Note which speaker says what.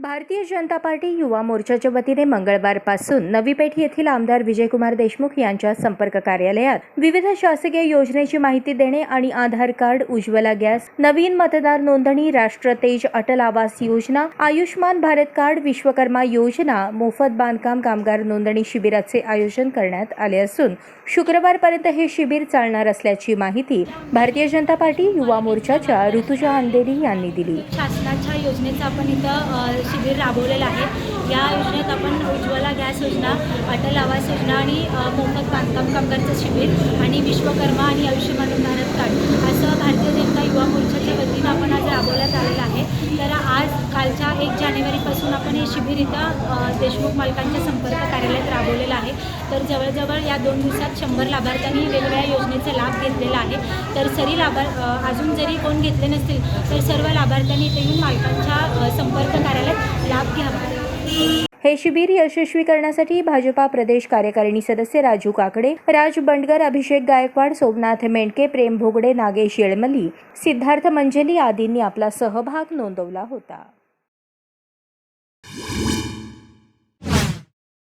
Speaker 1: Bharatiya Janata party युवा मोर्चाच्या वतीने मंगळवारपासून नवी पेठ येथील आमदार विजयकुमार देशमुख यांच्या संपर्क कार्यालयात विविध शासकीय योजनेची माहिती देणे आणि आधार कार्ड उज्ज्वला गॅस नवीन मतदार नोंदणी राष्ट्र तेज अटल आवास योजना आयुष्मान भारत कार्ड विश्वकर्मा योजना मोफत बांधकाम कामगार नोंदणी शिबिराचे आयोजन करण्यात आले असून शुक्रवारपर्यंत हे शिबिर चालणार असल्याची माहिती भारतीय जनता पार्टी युवा मोर्चाच्या ऋतुजा अंधेरी यांनी दिली.
Speaker 2: शासनाच्या योजनेचा आपण इथं शिबिर राबवलेलं आहे. या योजनेत आपण उज्ज्वला गॅस योजना अटल आवास योजना आणि मोफत बांधकाम कामगारचं शिबिर आणि विश्वकर्मा आणि आयुष्यमान भारत कार्ड असं भारतीय जनता युवा मोर्चाच्या वतीनं आपण आज राबवण्यात आलेलं आहे. तर आज कालच्या एक जानेवारीपासून आपण हे शिबिर इथं देशमुख मालकांच्या संपर्क कार्यालयात राबवलेलं आहे. तर जवळजवळ या दोन दिवसात शंभर लाभार्थ्यांनी वेगवेगळ्या योजनेचा लाभ घेतलेला आहे. तर सरी लाभार अजून जरी कोण घेतले नसतील तर सर्व लाभार्थ्यांनी इथे येऊन मालकांच्या संपर्क कार्यालयात लाभ घ्यावा.
Speaker 1: हे शिबिर यशस्वी करण्यासाठी भाजपा प्रदेश कार्यकारिणी सदस्य राजू काकडे राज बंडगर अभिषेक गायकवाड सोमनाथ मेंडके प्रेम भोगडे नागेश येळमली सिद्धार्थ मंजली आदींनी आपला सहभाग नोंदवला होता.